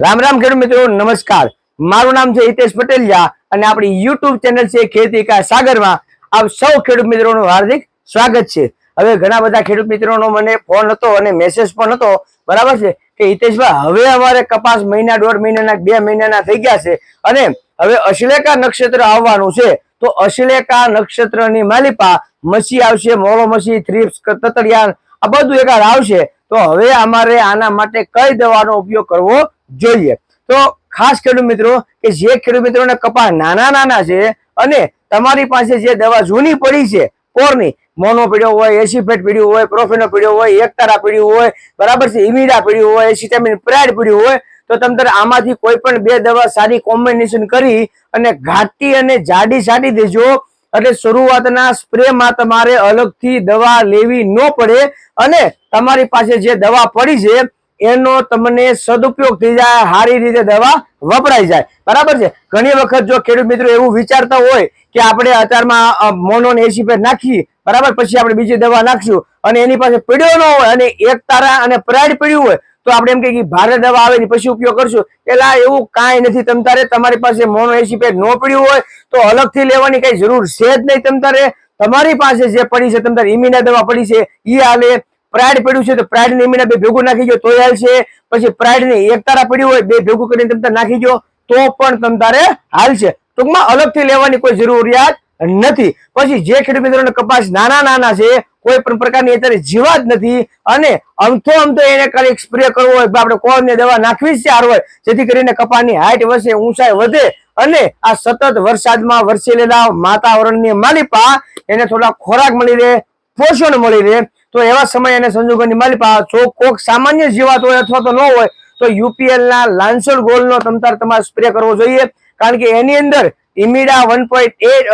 રામ રામ ખેડૂત મિત્રો, નમસ્કાર. મારું નામ છે હિતેશ પટેલિયા અને આપણી યુટ્યુબ ચેનલ છે ખેતી કા સાગરમાં. આપ સૌ ખેડૂત મિત્રોનું હાર્દિક સ્વાગત છે. હવે ઘણા બધા ખેડૂત મિત્રોનો મને ફોન હતો અને મેસેજ પણ હતો. બરાબર છે? કે હિતેશભાઈ, હવે અમારે કપાસ મહિના, દોઢ મહિનાના, બે મહિનાના થઈ ગયા છે અને હવે અશ્લેકા નક્ષત્ર આવવાનું છે. તો અશ્લેકા નક્ષત્રની માલિપા, મસી આવશે મોળો મસી, થ્રીપ્સ તતડિયા આ બધું એકાદ આવશે. તો હવે અમારે આના માટે કઈ દવાનો ઉપયોગ કરવો જોઈએ? તો ખાસ ખેડૂત મિત્રો, કે જે ખેડૂત મિત્રોને કપાસ નાના નાના છે અને તમારી પાસે જે દવા જૂની પડી છે, કોરની મોનો પીડ્યો હોય એસી ફેટ પીડ્યું હોય પ્રોફેનો પીડ્યો હોય એકતારા પીડ્યું હોય, બરાબર છે ઇમિડા પીડ્યું હોય, એસિટામિન પ્રાઇડ પીડ્યું હોય, તો તમે આમાંથી કોઈ પણ બે દવા સારી કોમ્બિનેશન કરી અને ઘાટી અને જાડી છાંટી દેજો. એટલે શરૂઆતના સ્પ્રેમાં તમારે અલગથી દવા લેવી ન પડે અને તમારી પાસે જે દવા પડી છે, એનો તમને સદુપયોગ થઈ જાય, સારી રીતે દવા વપરાઈ જાય. બરાબર છે? ઘણી વખત જો ખેડૂત મિત્રો એવું વિચારતા હોય કે આપણે અત્યારમાં મોનોન એસી પર નાખીએ, બરાબર? પછી આપણે બીજી દવા નાખશું અને એની પાસે પીડ્યો ન હોય અને એક તારા અને પ્રાઇડ પીડ્યું હોય તો આપણે એમ કહીએ ભારે દવા આવે ને પછી ઉપયોગ કરશું. એટલે એવું કાંઈ નથી તમ તારે તમારી પાસે મોનો એસી પેટ ન પડ્યું હોય તો અલગથી લેવાની કઈ જરૂર છે જ નહીં તમ તારે તમારી પાસે જે પડી છે તમ તારે ઇમ્યુના દવા પડી છે એ હાલે. પ્રાઇડ પડ્યું છે તો પ્રાઇડ ને બે ભેગું નાખી દો તો હાલ હાલશે. પછી પ્રાઇડ ને એક તારા પડ્યું હોય, બે ભેગું કરીને તમતારે નાખી ગયો તો પણ તમ તારે હાલશે. ટૂંકમાં અલગથી લેવાની કોઈ જરૂરિયાત નથી. પછી જે ખેડૂત મિત્રોને કપાસ નાના નાના છે, કોઈ પણ પ્રકારની અત્યારે જીવાત નથી અને અમથો અમથો એને ખાલી સ્પ્રે કરવો હોય આપણે કોણની દવા નાખવી જ હાર હોય, જેથી કરીને કપાસની હાઈટ વધે, ઊંચાઈ વધે અને આ સતત વરસાદમાં વરસેલેલા વાતાવરણની માલિપા એને થોડા ખોરાક મળી રહે, પોષણ મળી રહે. તો એવા સમય અને સંજોગોની માલિપા, જો કોક સામાન્ય જીવાત હોય અથવા તો ન હોય, તો યુપીએલના લાંસણ લાન્સર ગોલ્ડ નો તમતાર તમારે સ્પ્રે કરવો જોઈએ. કારણ કે એની અંદર ઇમિડા one point eight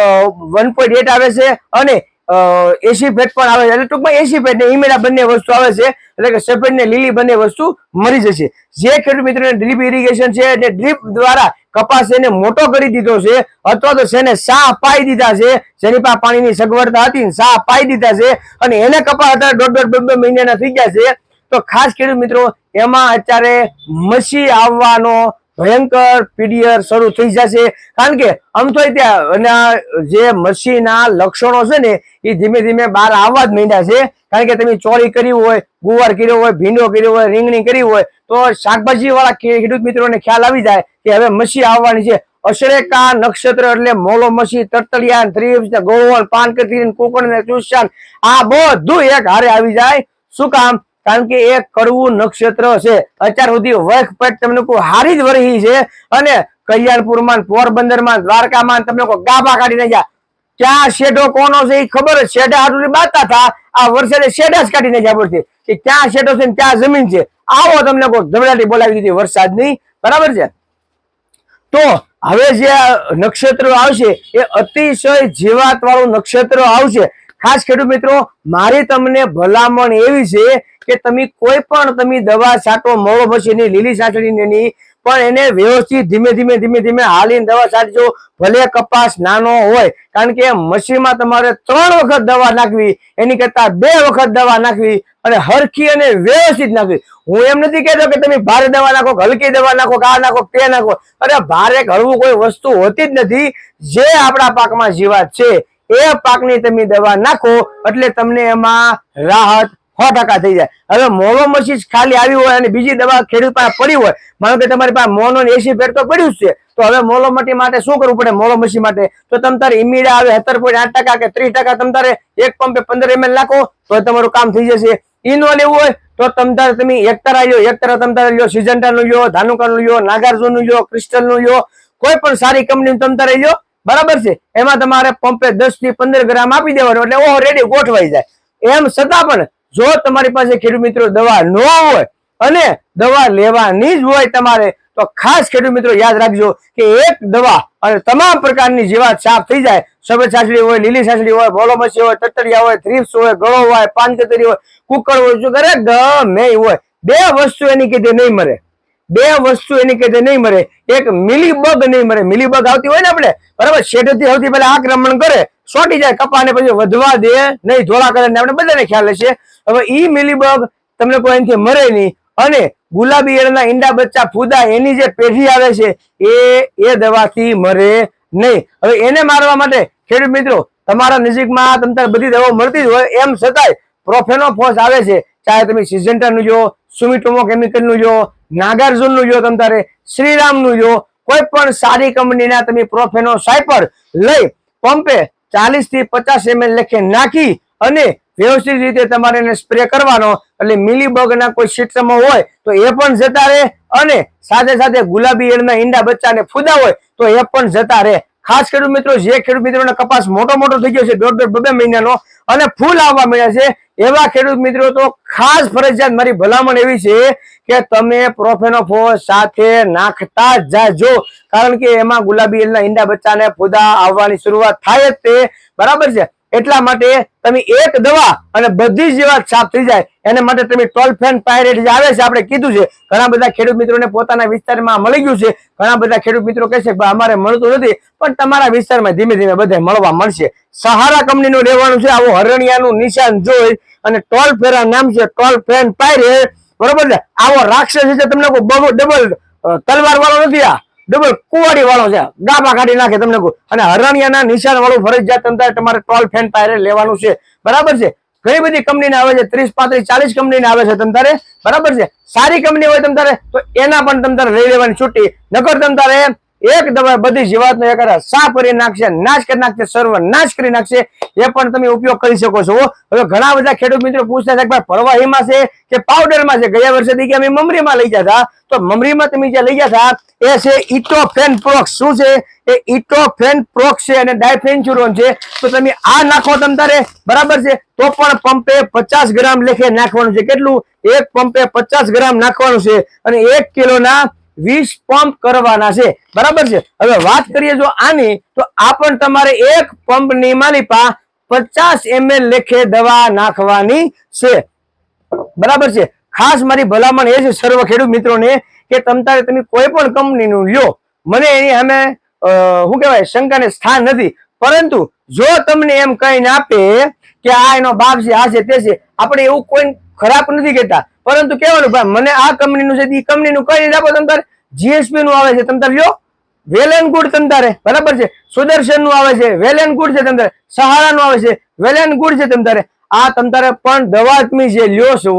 one point eight આવે છે અને એસી ફેટ પણ આવે છે. એટલે ટૂંકમાં એસી ફેટ ને ઇમિડા બંને વસ્તુ આવે છે. એટલે કે સફેદ ને લીલી બંને વસ્તુ મળી જશે. જે ખેડૂત મિત્રોને ડ્રીપ ઇરિગેશન છે અને ડ્રીપ દ્વારા કપાસ એને મોટો કરી દીધો છે અથવા તો તેને સા પાઈ દીધા છે, જેની પાસે પાણીની સગવડતા હતી સા પાઈ દીધા છે અને એને કપાસ અત્યારે દોઢ દોઢ બે બે મહિનાના થઈ ગયા છે. તો ખાસ ખેડૂત મિત્રો, એમાં અત્યારે મસી આવવાનો ભયંકર પીડીયર શરૂ થઈ જશે. કારણ કે આમ તો ત્યાં જે મસીના લક્ષણો છે ને, એ ધીમે ધીમે બહાર આવવા જ માંડ્યા છે. કારણ કે તમે ચોરી કરી હોય, ગુવાર કર્યો હોય, ભીંડો કર્યો હોય, રીંગણી કરી હોય, તો શાકભાજી વાળા ખેડૂત મિત્રોને ખ્યાલ આવી જાય કે હવે મસી આવવાની છે. અશ્રેકા નક્ષત્ર એટલે મોલો મસી તરતડિયા ત્રિપ્સ પાન કતરી કોકણ ને ચુસ્યાન, આ બધું એક હારે આવી જાય. શું કામ? કારણ કે એ કડવું નક્ષત્ર છે. અત્યાર સુધી વર્ક પેટ તમને કોઈ હારી જ વરહી છે. અને કલ્યાણપુરમાં, પોરબંદરમાં, દ્વારકામાં તમને ગાભા કાઢી નાખ્યા. ક્યાં શેઢો કોનો છે એ ખબર? શેઢા હાટું બાતા હતા. આ વર્ષે શેઢા જ કાઢી નાખ્યા પડશે કે ક્યાં શેઢો છે ક્યાં જમીન છે. આવો તમને કોઈ બોલાવી દીધી. વરસાદની બરાબર છે? તો હવે જે નક્ષત્ર આવશે, એ અતિશય જીવાત વાળું નક્ષત્ર આવશે. ખાસ ખેડૂત મિત્રો, મારી તમને ભલામણ એવી છે કે તમે કોઈ પણ તમે દવા, છાંટો, મોળો મશીની લીલી છાંટણીની પણ એને વ્યવસ્થિત ધીમે ધીમે ધીમે ધીમે હાલીને દવા છાંટજો. ભલે કપાસ નાનો હોય, કારણ કે મશીનમાં તમારે ત્રણ વખત દવા નાખવી, એની કરતા બે વખત દવા નાખવી અને હરખી અને વ્યવસ્થિત નાખવી. હું એમ નથી કહેતો કે તમે ભારે દવા નાખો હલકી દવા નાખો કા નાખો તે નાખો. અરે ભારે હળવું કોઈ વસ્તુ હોતી જ નથી. જે આપણા પાકમાં જીવાત છે, એ પાકની તમે દવા નાખો, એટલે તમને એમાં રાહત સો ટકા થઈ જાય. હવે મોનો મસીજ ખાલી આવી હોય અને બીજી દવા ખેડૂત પાસે પડી હોય, માનો કે તમારી પાસે મોનો એસી ફેર તો પડ્યું છે, તો હવે મોલો મટી માટે શું કરવું પડે મોલો મસી માટે? તો તમ તારે ઇમીડા આવે સત્તર પોઈન્ટ આઠ ટકા કે ત્રીસ ટકા, તમ તારે એક પંપે પંદર એમએલ નાખો, તો તમારું કામ થઈ જશે. ઈ નો લેવું હોય, તો તમ તારે તમે એક આવ્યો લ્યો, એક તરા તમ તારે લ્યો સિજન્ટા નું લ્યો, ધાનુકા નું લ્યો, નાગાર્જુનનું લ્યો, ક્રિસ્ટલનું લ્યો, કોઈ પણ સારી કંપની તમ તારે લ્યો, બરાબર છે? એમાં તમારે પંપે દસથી પંદર ગ્રામ આપી દેવાનું, એટલે ઓહો રેડી ગોઠવાઈ જાય. એમ છતાં પણ જો તમારી પાસે ખેડૂત મિત્રો દવા ન હોય અને દવા લેવાની જ હોય તમારે, તો ખાસ ખેડૂત મિત્રો યાદ રાખજો કે એક દવા અને તમામ પ્રકારની જીવાત સાફ થઈ જાય. સફેદ સાસડી હોય, લીલી સાસડી હોય બોલો મસી હોય તતરિયા હોય, થ્રીપ્સ હોય, ગળો હોય, પાનકતરી હોય કુકડ હોય શું કરે ગમે હોય, બે વસ્તુ એની કીધે નહીં મરે. બે વસ્તુ એની કીધે નહીં મરે. એક મિલીબગ નહીં મરે. મિલીબગ આવતી હોય ને આપણે, બરાબર? શેઢથી સૌથી પહેલા આક્રમણ કરે સોટી જાય, કપાને પછી વધવા દે, નહીં, ધોળા કરે આપણે બધાને ખ્યાલ હશે. હવે ઈ મિલીબગ તમને કોઈ એનાથી મરે નહીં. અને ગુલાબી ઈયળના ઈંડા બચ્ચા ફૂદા એની જે પેઢી આવે છે, એ એ દવાથી મરે નહીં. હવે એને મારવા માટે ખેડૂત મિત્રો, તમારા નજીકમાં તમને બધી દવાઓ મળતી જ હોય, એમ છતાંય પ્રોફેનોફોસ આવે છે. ચાહે તમે સિઝન્ટરનું જો સુમિટોમો કેમિકલનું જો નાગાર્જુનનું જો તમારે શ્રીરામનું જો કોઈ પણ સારી કંપનીના તમે પ્રોફેનો સાયપર લઈ પંપે ચાલીસથી પચાસ એમએલ લેખે નાખી અને વ્યવસ્થિત રીતે તમારે એને સ્પ્રે કરવાનો. એટલે મિલીબગના કોઈ સિસ્ટમો હોય, તો એ પણ જતા રહે. અને સાથે સાથે ગુલાબી ઈયળના ઈંડા બચ્ચાને ફૂદા હોય, તો એ પણ જતા રહે. ખાસ ખેડૂત મિત્રો, જે ખેડૂત મિત્રોને કપાસ મોટો મોટો થઈ ગયો છે, દોઢ દોઢ બે મહિનાનો, અને ફૂલ આવવા મળ્યા છે. એવા ખેડૂત મિત્રો, તો ખાસ ફરજિયાત મારી ભલામણ એવી છે કે તમે પ્રોફેનોફોસ સાથે નાખતા જાજો. કારણ કે એમાં ગુલાબી એલના ઈંડા બચ્ચાને ફૂદા આવવાની શરૂઆત થાય જ તે. બરાબર છે? એટલા માટે તમે એક દવા અને બધી જ વાત સાફ થઈ જાય, એને માટે તમે ટોલફેન પાયરેટ જે આવે છે, આપણે કીધું છે, ઘણા બધા ખેડૂત મિત્રોને પોતાના વિસ્તારમાં મળી ગયું છે, ઘણા બધા ખેડૂત મિત્રો કહે છે અમારે મળતું નથી, પણ તમારા વિસ્તારમાં ધીમે ધીમે બધે મળવા મળશે. સહારા કંપનીનું રહેવાનું છે, આવું હરણિયાનું નિશાન જોઈ અને ટોલ ફેરા નામ છે ટોલ ફેન પાયરેટ. બરોબર ને આવો રાક્ષસ છે તમને ડબલ તલવાર વાળો નથી આ? ડબલ કુવાડી વાળો છે. ગાભા કાઢી નાખે તમને કહું. અને હરણિયાના નિશાન વાળું ફરજિયાત અંદર તમારે ટોલ ફેન પાયરેટ લેવાનું છે. બરાબર છે? ઘણી બધી કંપનીને આવે છે, ત્રીસ, પાંત્રીસ, ચાલીસ કંપનીને આવે છે તમ તારે. બરાબર છે? સારી કંપની હોય તમ તારે, તો એના પણ તમારે લઈ લેવાની છૂટી. નકર તમ તારે એક દવા બધી જીવાતનો એક સા કરી નાખશે, નાશ કરી નાખશે, સર્વ નાશ કરી નાખશે. એ પણ તમે ઉપયોગ કરી શકો છો. હવે ઘણા બધા ખેડૂત મિત્રો પૂછતા છે કે પ્રવાહીમાં છે કે પાવડરમાં છે? ગયા વર્ષેથી કે અમે મમરીમાં લઈ હતા. તો મમરીમાં તમે જે લઈ હતા, એ છે ઇટોફેન પ્રોક્સ. શું છે? એ ઇટોફેન પ્રોક્સ છે અને ડાયફેન્ચુરોન છે. તો તમે આ નાખો તમ તારે બરાબર છે? તો પણ પંપે પચાસ ગ્રામ લેખે નાખવાનું છે. કેટલું? એક પંપે પચાસ ગ્રામ નાખવાનું છે. અને એક કિલોના વીસ પંપ કરવાના છે. બરાબર છે? હવે વાત કરીએ જો આની, તો આ પણ તમારે એક પંપની માલિપા પચાસ એમએલ લેખે દવા નાખવાની છે. બરાબર છે? ખાસ મારી ભલામણ એ છે સર્વ ખેડૂત મિત્રોને કે તમ તારે તમે કોઈ પણ કંપનીનું લ્યો. મને એની અમે શું કહેવાય, શંકાને સ્થાન નથી. પરંતુ જો તમને એમ કહીને આપે કે આ એનો બાપ છે, આ છે, તે છે, આપણે એવું કોઈ ખરાબ નથી કહેતા. પરંતુ કહેવાનું ભાઈ, મને આ કંપનીનું છે એ કંપનીનું કઈ આપો તમતારે જીએસપી નું આવે છે, તમ તારે લ્યો વેલ એન્ડ ગુડ તમતારે બરાબર છે? સુદર્શનનું આવે છે વેલ એન્ડ ગુડ છે તમતારે સહારા નું આવે છે વેલ એન્ડ ગુડ છે તમતારે આ તમતારે પણ દવા છે, લ્યો છો.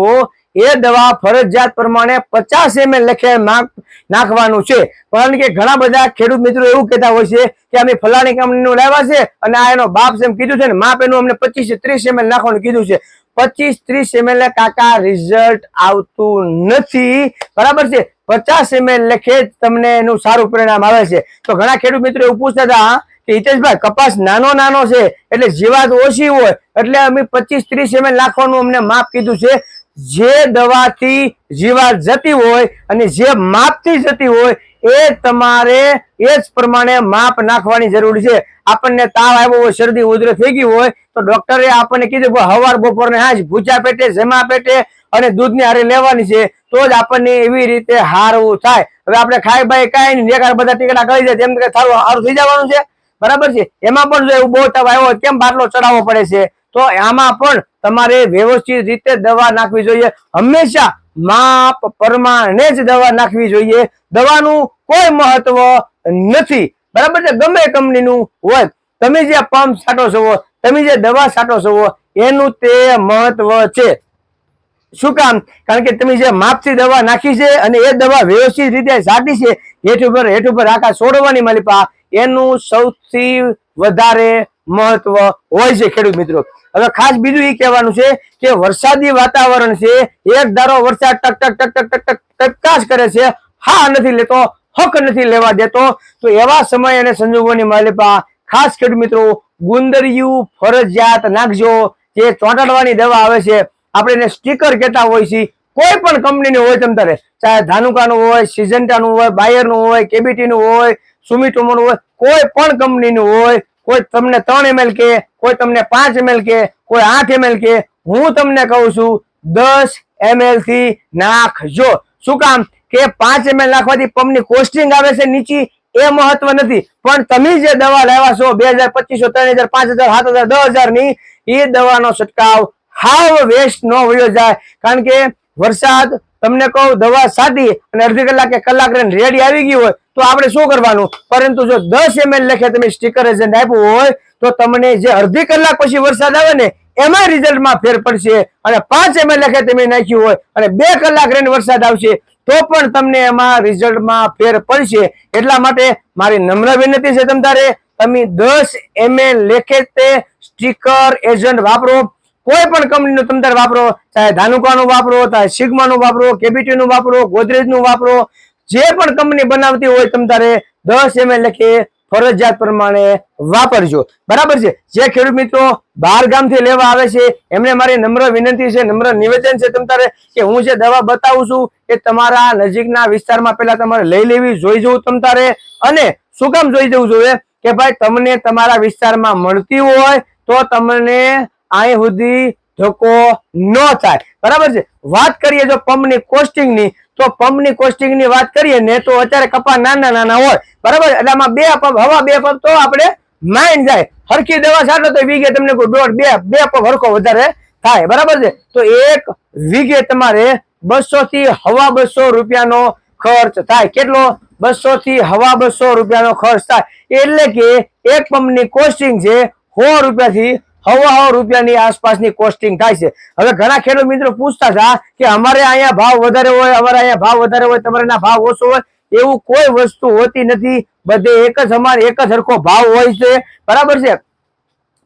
એ દવા ફરજિયાત પ્રમાણે પચાસ એમએલ લખે નાખ- નાખવાનું છે. કારણ કે ઘણા બધા ખેડૂત મિત્રો એવું કહેતા હોય છે કે અમે ફલાણી કંપનીનું લાવ્યા છે અને આ એનો બાપ એમ કીધું છે ને માપ એનું અમને પચીસ ત્રીસ એમએલ નાખવાનું કીધું છે. પચીસ ત્રીસ એમએલ કાકા રિઝલ્ટ આવતું નથી. બરાબર છે? પચાસ એમએલ લખે તમને એનું સારું પરિણામ આવે છે. તો ઘણા ખેડૂત મિત્રો એવું પૂછતા હતા કે હિતેશભાઈ, કપાસ નાનો નાનો છે, એટલે જીવાત ઓછી હોય, એટલે અમે પચીસ ત્રીસ એમએલ નાખવાનું અમને માપ કીધું છે. જે દવાથી જીવાત જતી હોય અને જે માપથી જતી હોય એ તમારે એ જ પ્રમાણે માપ નાખવાની જરૂર છે. આપણને તાવ આવ્યો હોય, શરદી, ઉધરસ થઈ ગઈ હોય, તો ડોક્ટરે આપણને કીધું કે હવાર, બપોરને હાજ ભૂચા પેટે જમા પેટે અને દૂધની હારે લેવાની છે. તો જ આપણને એવી રીતે હારવું થાય. હવે આપણે ખાઈ બાઈ કાંઈ નહીં નેકાર બધા ટીકડા કરી દે તેમ કે સારું હારું થઈ જવાનું છે. બરાબર છે? એમાં પણ જો એવું બહુ તાવ આવ્યો કેમ બાટલો ચડાવવો પડે છે? તો આમાં પણ તમારે વ્યવસ્થિત રીતે દવા નાખવી જોઈએ. હંમેશા માપ પ્રમાણે જ દવા નાખવી જોઈએ. દવાનું કોઈ મહત્વ નથી. બરાબર છે? ગમે કંપનીનું હોય. તમે જે પંપ છાંટો છો, તમે જે દવા છાંટો છો, એનું તે મહત્વ છે. શું કામ? કારણ કે તમે જે માપથી દવા નાખી છે અને એ દવા વ્યવસ્થિત રીતે છાંટી છે, હેઠ ઉપર હેઠ ઉપર આખા છોડવાની માલિપા, એનું સૌથી વધારે મહત્વ હોય છે ખેડૂત મિત્રો. હવે ખાસ બીજું એ કહેવાનું છે કે વરસાદી વાતાવરણ છે, એક ધારો વરસાદ ટક ટક ટક ટક ટક ટક ટકટાશ કરે છે, હા નથી લેતો, હક નથી લેવા દેતો. તો એવા સમય અને સંજોગોની માલિપા ખાસ ખેડૂત મિત્રો ગુંદરિયું ફરજિયાત નાખજો. જે ચોંટાડવાની દવા આવે છે, આપણે એને સ્ટીકર કહેતા હોય છે, કોઈ પણ કંપનીની હોય તમ તારે. ચાહે ધાનુકાનું હોય, સિઝન્ટાનું હોય, બાયરનું હોય, કેબીટીનું હોય સુમિટોમોનું હોય, કોઈ પણ કંપનીનું હોય કોઈ તમને ત્રણ એમએલ કે, કોઈ તમને પાંચ એમએલ કે, કોઈ આઠ એમએલ કે, હું તમને કહું છું, દસ એમએલથી નાખજો. શું કામ? કે પાંચ એમએલ નાખવાથી પંપની કોસ્ટિંગ આવે છે નીચી, એ મહત્વ નથી. પણ તમે જે દવા લાવ્યા છો, બે હજાર પચીસો, ત્રણ હજાર, પાંચ હજાર, સાત હજાર, દસ હજારની એ દવાનો છંટકાવ હાવ વેસ્ટ નો વયો જાય. કારણ કે વરસાદ, તમને કહું, દવા સાદી અને અડધી કલાકે કલાક રેડી આવી ગઈ હોય તો આપણે શું કરવાનું? પરંતુ જો દસ એમએલ લખે, તમે સ્ટીકર એજન્ટ આપ્યું હોય, તો તમને જે અડધી કલાક પછી વરસાદ આવે ને, એમાં રિઝલ્ટમાં ફેર પડશે. અને પાંચ એમએલ લખે, તમે નાખ્યું હોય, અને બે કલાક રહીને વરસાદ આવશે, તો પણ તમને એમાં રિઝલ્ટમાં ફેર પડશે. એટલા માટે મારી નમ્ર વિનંતી છે તમ તારે, તમે દસ એમએલ લેખે તે સ્ટીકર એજન્ટ વાપરો. કોઈ પણ કંપનીનું તમતાર વાપરો, ચાહે ધાનુકાનું વાપરો, ચાહે સિગ્માનું વાપરો કેબીટીનું વાપરો, ગોદરેજનું વાપરો. જે પણ કંપની બનાવતી હોય તમે તારે દસ એમએલ લખે, ફરજિયાત પ્રમાણે વાપરજો. બરાબર છે? જે ખેડૂત મિત્રો બહાર ગામથી લેવા આવે છે, એમને મારી નમ્ર વિનંતી છે, નમ્ર નિવેદન છે તમ તારે કે હું જે દવા બતાવું છું, એ તમારા નજીકના વિસ્તારમાં પહેલા તમારે લઈ લેવી, જોઈ જવું તમ તારે. અને શું કામ જોઈ જવું જોઈએ? કે ભાઈ, તમને તમારા વિસ્તારમાં મળતી હોય તો તમને અહીં સુધી ધક્કો ન થાય. બરાબર છે? વાત કરીએ જો પંપની કોસ્ટિંગની તો પંપની કોસ્ટિંગની વાત કરીએ ને તો અત્યારે કપા નાના નાના હોય. બરાબર? એટલે આમાં બે પંપ, હવા બે પંપ તો આપણે માઇન્ડ જાય. હરખી દવા છાંટો તો વીઘે તમને દોઢ, બે બે પંપ હરખો વધારે થાય. બરાબર છે? તો એક વીઘે તમારે બસો થી હવા બસો રૂપિયાનો ખર્ચ થાય. કેટલો? બસો થી હવા બસો રૂપિયાનો ખર્ચ થાય. એટલે કે એક પંપની કોસ્ટિંગ છે સો રૂપિયાથી હવા હવા રૂપિયાની આસપાસની કોસ્ટિંગ થાય છે. હવે ઘણા ખેડૂત મિત્રો પૂછતા હતા કે અમારે અહીંયા ભાવ વધારે હોય, અમારે અહીંયા ભાવ વધારે હોય, તમારે ભાવ ઓછો હોય, એવું કોઈ વસ્તુ હોતી નથી. બધે એક જ સમાન એક જ સરખો ભાવ હોય છે. બરાબર છે?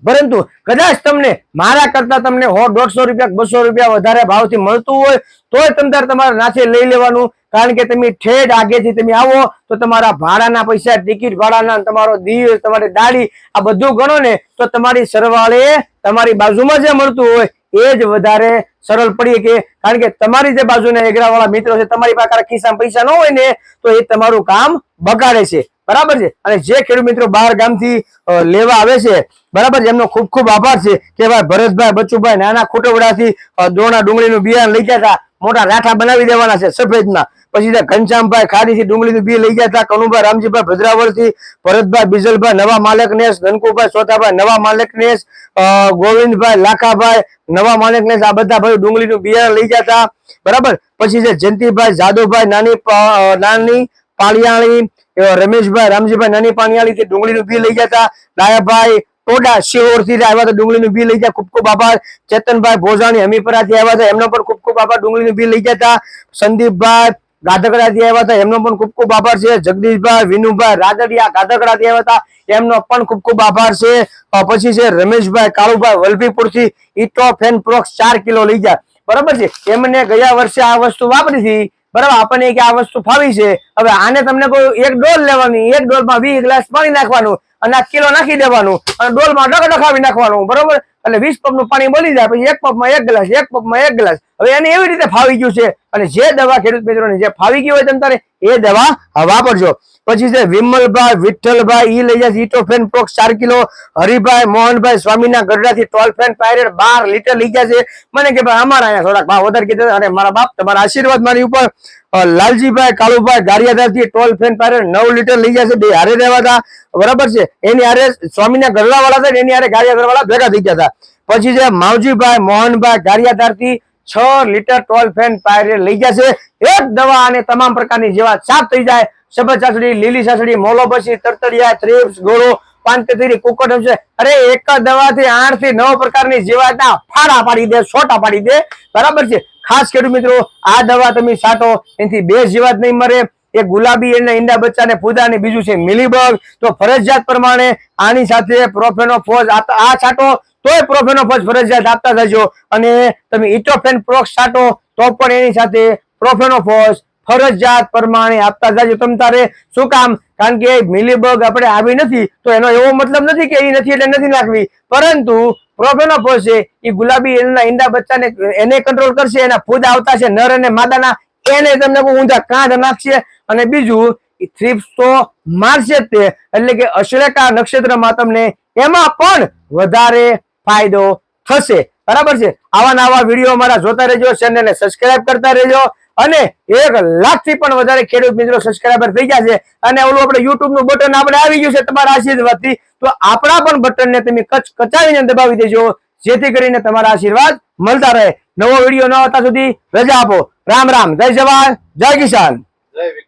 પરંતુ કદાચ તમને મારા કરતા તમને સો, દોઢસો રૂપિયા, બસો રૂપિયા વધારે ભાવથી મળતું હોય, તોય તમે તમારે નાથે લઈ લેવાનું. કારણ કે તમે ઠેઠ આગેથી તમે આવો તો તમારા ભાડાના પૈસા, ટિકિટ ભાડાના, તમારો દિવસ તમારી દાડી આ બધું ગણો ને તો તમારી સરવાળે તમારી બાજુમાં જે મળતું હોય એ જ વધારે સરળ પડી કે કારણ કે તમારી જે બાજુના એગરાવાળા મિત્રો છે, તમારી પાસે ખિસ્સામાં પૈસા ન હોય ને તો એ તમારું કામ બગાડે છે. બરાબર છે? અને જે ખેડૂત મિત્રો બહાર ગામથી લેવા આવે છે, બરાબર છે? એમનો ખૂબ ખૂબ આભાર છે કે ભાઈ ભરતભાઈ, બચુભાઈ નાના ખોટોવડાથી દોણા ડુંગળીનું બિયારણ લઈ ગયા હતા, મોટા રાઠા બનાવી દેવાના છે સફેદના પછી છે ઘનશ્યામભાઈ ખાડીથી ડુંગળીનું બી લઈ ગયા હતા, કનુભાઈ રામજીભાઈ ભદ્રાવળથી, ભરતભાઈ બીજલભાઈ, નવા માલકનેસ ધનકુભાઈ સોતાભાઈ નવા માલિક નેશ ગોવિંદભાઈ લાખાભાઈ, નવા માલકનેસ આ બધા ભાઈ ડુંગળીનું બિયારણ લઈ ગયા હતા, બરાબર? પછી છે જયંતિભાઈ જાદવભાઈ, નાની નાની પાળિયાળી એવા રમેશભાઈ, રામજીભાઈ નાની પાણીયાળી થી ડુંગળીનું બી લઈ ગયા હતા. ડાયાભાઈ ટોડા શિહોરથી આવ્યા હતા, ડુંગળીનું બી લઈ ગયા. ખૂબ ખૂબ આભાર ચેતનભાઈ ભોજાણી હમીપરા થી આવ્યા હતા. એમનો પણ ખૂબ ખૂબ આભાર ડુંગળીનું બી લઈ ગયા હતા. સંદીપભાઈ ગાધકડા થી આવ્યા હતા. એમનો પણ ખૂબ ખૂબ આભાર છે. જગદીશભાઈ, વિનુભાઈ, રાદડિયા ગાધકડા થી આવ્યા હતા. એમનો પણ ખૂબ ખૂબ આભાર છે પછી છે રમેશભાઈ, કાળુભાઈ વલભીપુરથી ઇટો ફેન પ્રોક્સ ચાર કિલો લઈ ગયા. બરાબર છે? એમને ગયા વર્ષે આ વસ્તુ વાપરી હતી. બરાબર? આપણને કે આ વસ્તુ ફાવી છે. હવે આને તમને કોઈ એક ડોલ લેવાની, એક ડોલમાં વીસ ગ્લાસ પાણી નાખવાનું અને આ કિલો નાખી દેવાનું અને ડોલમાં ડગ ડખાવી નાખવાનું, બરોબર? એટલે વીસ પંપનું પાણી બની જાય, પછી એક પગમાં એક ગ્લાસ, એક પગમાં એક ગ્લાસ. હવે એને એવી રીતે ફાવી ગયું છે. અને જે દવા ખેડૂત મિત્રોને જે ફાવી ગયું હોય તેમ તારે, એ દવા વાપરજો પછી છે વિમલભાઈ, વિઠ્ઠલભાઈ, ઈ લઈ જાય ઇટોફેન પ્રોક્સ ચાર કિલો. હરિભાઈ, મોહનભાઈ, સ્વામીના ગઢડાથી ટોલફેન પાયરેટ બાર લીટર લઈ છે. મને કે ભાઈ અમારા અહીંયા થોડાક ભાવ વધારે કીધા અને મારા બાપ તમારા આશીર્વાદ મારી ઉપર. લાલજીભાઈ કાળુભાઈ ગારિયાધારથી ટોલ ફેન પાયરેટ નવ લીટર લઈ ગયા છે. બે હારે રહેવા હતા. બરાબર છે? એની હારે સ્વામીના ગઢડા વાળા હતા એની હારે ગારિયાધાર વાળા ભેગા થઈ ગયા હતા. પછી છે માવજીભાઈ, મોહનભાઈ ગારિયાધારથી છ લીટર ટોલ ફેન પાયરેટ લઈ ગયા છે. એક દવા અને તમામ પ્રકારની જેવા સાફ થઈ જાય. સફેદ ચાસડી લીલી સાસડી મોલોબસી તરતડિયા, ત્રિપ્સ, ગોળો પાંચતેરી કુકટ છે અરે એક જ દવાથી આઠથી નવ પ્રકારની જીવાતના ફાડા પાડી દે છોટા પાડી દે. બરાબર છે? ખાસ ખેડૂત મિત્રો, આ દવા તમે છાંટો એથી બે જીવાત નહીં મરે. એ ગુલાબી એના ઈંડા બચ્ચાને ફૂદા અને બીજું છે મિલીબગ. તો ફરજિયાત પ્રમાણે આની સાથે પ્રોફેનોફોઝ આ આ છાંટો તોય પ્રોફેનોફોઝ ફરજિયાત આપતા જજો. અને તમે ઇટોફેન પ્રોક્સ છાંટો તો પણ એની સાથે પ્રોફેનોફોઝ ફરજિયાત પ્રમાણે આપતા જાજો. તમ તારે શું કામ? કારણ કે મિલીબગ આપણે આવી નથી, તો એનો એવો મતલબ નથી કે એ નથી એટલે નથી નાખવી. પરંતુ પ્રોફેનોફોઝ છે એ ગુલાબી એના ઈંડા બચ્ચાને એને કંટ્રોલ કરશે, એના ફૂદ આવતા છે, નર અને માદાના, એને તમને ઊંધા કાંધ નાખશે. અને બીજું થ્રીપ્સ મારશે તે. એટલે કે અશ્લેષા નક્ષત્રમાં તમને એમાં પણ વધારે ફાયદો થશે. બરાબર છે? આવા નવા વીડિયો અમારા જોતા રહેજો ચેનલને સબસ્ક્રાઇબ કરતા રહેજો. અને એક લાખથી પણ વધારે ખેડૂત મિત્રો સબસ્ક્રાઈબર થઈ ગયા છે. અને ઓલું આપણે યુટ્યુબનું બટન આપણે આવી ગયું છે તમારા આશીર્વાદથી તો આપણા પણ બટન ને તમે કચ કચાવીને દબાવી દેજો. જેથી કરીને તમારા આશીર્વાદ મળતા રહે. નવો વીડિયો ન આવતા સુધી રજા આપો. રામ રામ. જય જવાન. જય કિસાન. જય